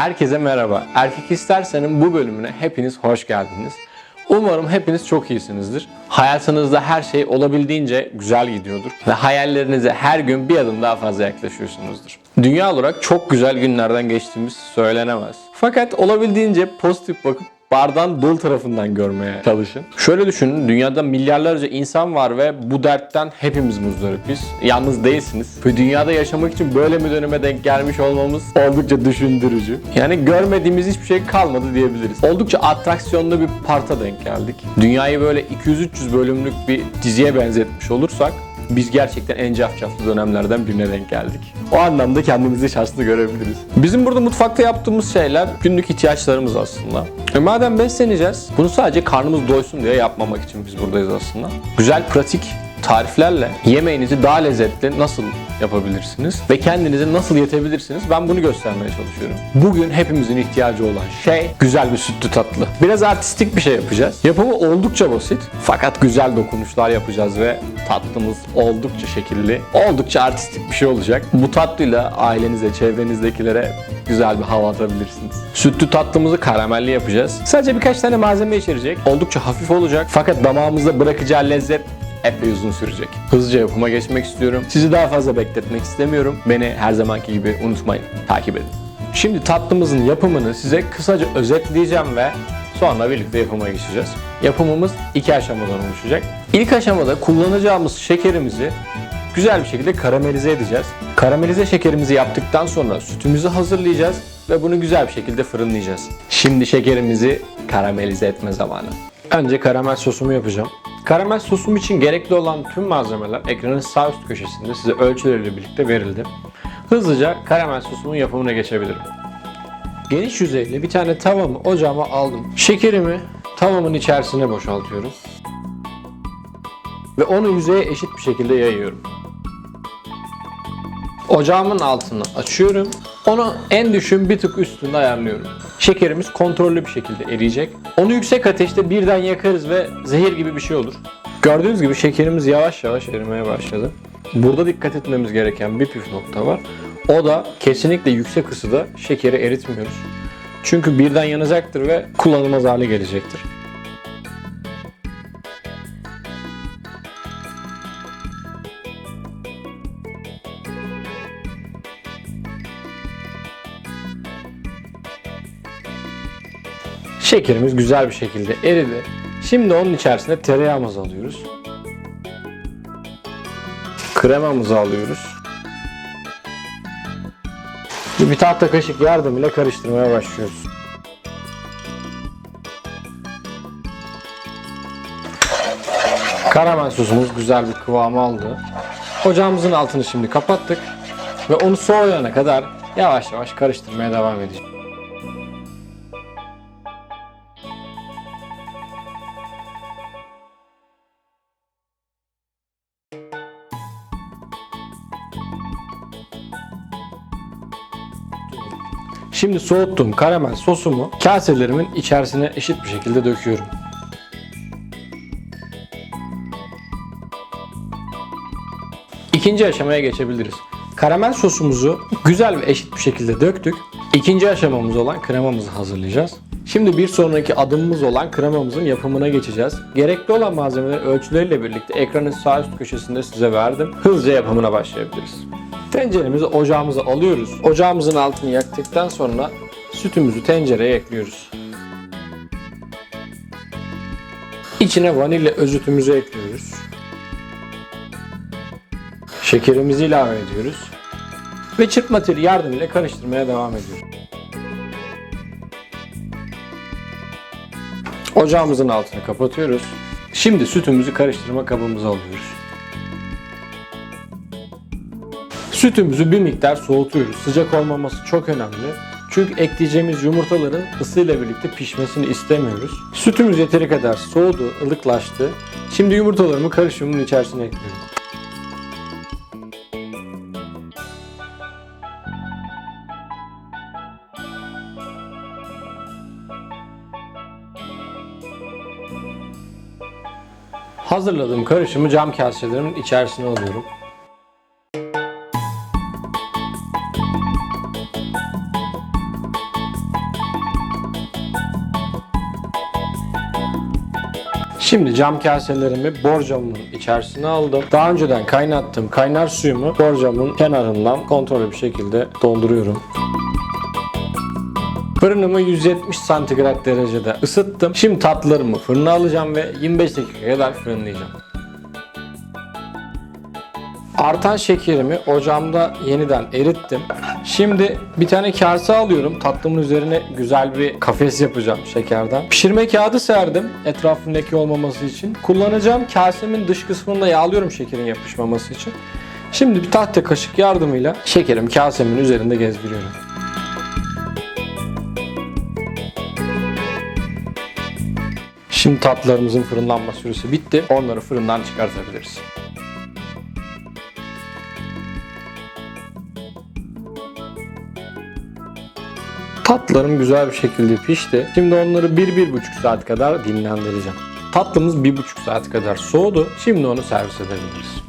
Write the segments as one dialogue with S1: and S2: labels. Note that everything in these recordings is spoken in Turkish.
S1: Herkese merhaba. Erkek İstersen'in bu bölümüne hepiniz hoş geldiniz. Umarım hepiniz çok iyisinizdir. Hayatınızda her şey olabildiğince güzel gidiyordur ve hayallerinize her gün bir adım daha fazla yaklaşıyorsunuzdur. Dünya olarak çok güzel günlerden geçtiğimiz söylenemez. Fakat olabildiğince pozitif bakıp bardağın dolu tarafından görmeye çalışın. Şöyle düşünün, dünyada milyarlarca insan var ve bu dertten hepimiz muzdaripiz. Yalnız değilsiniz. Ve dünyada yaşamak için böyle bir döneme denk gelmiş olmamız oldukça düşündürücü. Yani görmediğimiz hiçbir şey kalmadı diyebiliriz. Oldukça atraksiyonlu bir parta denk geldik. Dünyayı böyle 200-300 bölümlük bir diziye benzetmiş olursak biz gerçekten en cafcaflı dönemlerden birine denk geldik. O anlamda kendimizi şanslı görebiliriz. Bizim burada mutfakta yaptığımız şeyler günlük ihtiyaçlarımız aslında. E madem besleneceğiz, bunu sadece karnımız doysun diye yapmamak için biz buradayız aslında. Güzel, pratik tariflerle yemeğinizi daha lezzetli nasıl yapabilirsiniz ve kendinizi nasıl yetebilirsiniz ben bunu göstermeye çalışıyorum. Bugün hepimizin ihtiyacı olan şey güzel bir sütlü tatlı. Biraz artistik bir şey yapacağız. Yapımı oldukça basit fakat güzel dokunuşlar yapacağız ve tatlımız oldukça şekilli, oldukça artistik bir şey olacak. Bu tatlıyla ailenize, çevrenizdekilere güzel bir hava atabilirsiniz. Sütlü tatlımızı karamelli yapacağız. Sadece birkaç tane malzeme içerecek. Oldukça hafif olacak fakat damağımızda bırakacağı lezzet epey uzun sürecek. Hızlıca yapıma geçmek istiyorum. Sizi daha fazla bekletmek istemiyorum. Beni her zamanki gibi unutmayın. Takip edin. Şimdi tatlımızın yapımını size kısaca özetleyeceğim ve sonra birlikte yapıma geçeceğiz. Yapımımız iki aşamadan oluşacak. İlk aşamada kullanacağımız şekerimizi güzel bir şekilde karamelize edeceğiz. Karamelize şekerimizi yaptıktan sonra sütümüzü hazırlayacağız ve bunu güzel bir şekilde fırınlayacağız. Şimdi şekerimizi karamelize etme zamanı. Önce karamel sosumu yapacağım. Karamel sosum için gerekli olan tüm malzemeler ekranın sağ üst köşesinde size ölçüleriyle birlikte verildi. Hızlıca karamel sosumun yapımına geçebilirim. Geniş yüzeyli bir tane tavamı ocağıma aldım. Şekerimi tavamın içerisine boşaltıyorum. Ve onu yüzeye eşit bir şekilde yayıyorum. Ocağımın altını açıyorum. Onu en düşün bir tık üstünde ayarlıyorum. Şekerimiz kontrollü bir şekilde eriyecek. Onu yüksek ateşte birden yakarız ve zehir gibi bir şey olur. Gördüğünüz gibi şekerimiz yavaş yavaş erimeye başladı. Burada dikkat etmemiz gereken bir püf nokta var. O da kesinlikle yüksek ısıda şekeri eritmiyoruz. Çünkü birden yanacaktır ve kullanılmaz hale gelecektir. Şekerimiz güzel bir şekilde eridi. Şimdi onun içerisine tereyağımızı alıyoruz. Kremamızı alıyoruz. Bir tahta kaşık yardımıyla karıştırmaya başlıyoruz. Karamel sosumuz güzel bir kıvamı aldı. Ocağımızın altını şimdi kapattık ve onu soğuyana kadar yavaş yavaş karıştırmaya devam edeceğiz. Şimdi soğuttuğum karamel sosumu kaselerimin içerisine eşit bir şekilde döküyorum. İkinci aşamaya geçebiliriz. Karamel sosumuzu güzel ve eşit bir şekilde döktük. İkinci aşamamız olan kremamızı hazırlayacağız. Şimdi bir sonraki adımımız olan kremamızın yapımına geçeceğiz. Gerekli olan malzemeleri ölçüleriyle birlikte ekranın sağ üst köşesinde size verdim. Hızlıca yapımına başlayabiliriz. Tenceremizi ocağımıza alıyoruz. Ocağımızın altını yaktıktan sonra sütümüzü tencereye ekliyoruz. İçine vanilya özütümüzü ekliyoruz. Şekerimizi ilave ediyoruz. Ve çırpma teli yardımıyla karıştırmaya devam ediyoruz. Ocağımızın altını kapatıyoruz. Şimdi sütümüzü karıştırma kabımıza alıyoruz. Sütümüzü bir miktar soğutuyoruz. Sıcak olmaması çok önemli. Çünkü ekleyeceğimiz yumurtaların ısıyla birlikte pişmesini istemiyoruz. Sütümüz yeteri kadar soğudu, ılıklaştı. Şimdi yumurtalarımı karışımın içerisine ekliyorum. Hazırladığım karışımı cam kaselerimin içerisine alıyorum.
S2: Şimdi cam kaselerimi borcamın içerisine aldım. Daha önceden kaynattığım kaynar suyumu borcamın kenarından kontrollü bir şekilde dolduruyorum. Fırınımı 170 santigrat derecede ısıttım. Şimdi tatlılarımı fırına alacağım ve 25 dakika kadar fırınlayacağım. Artan şekerimi ocağımda yeniden erittim. Şimdi bir tane kase alıyorum. Tatlımın üzerine güzel bir kafes yapacağım şekerden. Pişirme kağıdı serdim etrafın leke olmaması için. Kullanacağım kasemin dış kısmını da yağlıyorum şekerin yapışmaması için. Şimdi bir tahta kaşık yardımıyla şekerimi kasemin üzerinde gezdiriyorum. Şimdi tatlılarımızın fırınlanma süresi bitti. Onları fırından çıkartabiliriz. Tatlılarım güzel bir şekilde pişti. Şimdi onları 1-1,5 saat kadar dinlendireceğim. Tatlımız 1,5 saat kadar soğudu. Şimdi onu servis edebiliriz.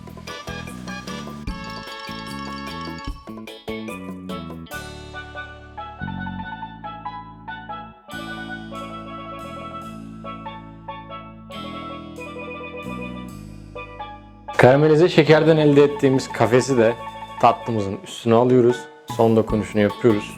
S2: Karamelize şekerden elde ettiğimiz kafesi de tatlımızın üstüne alıyoruz. Son dokunuşunu yapıyoruz.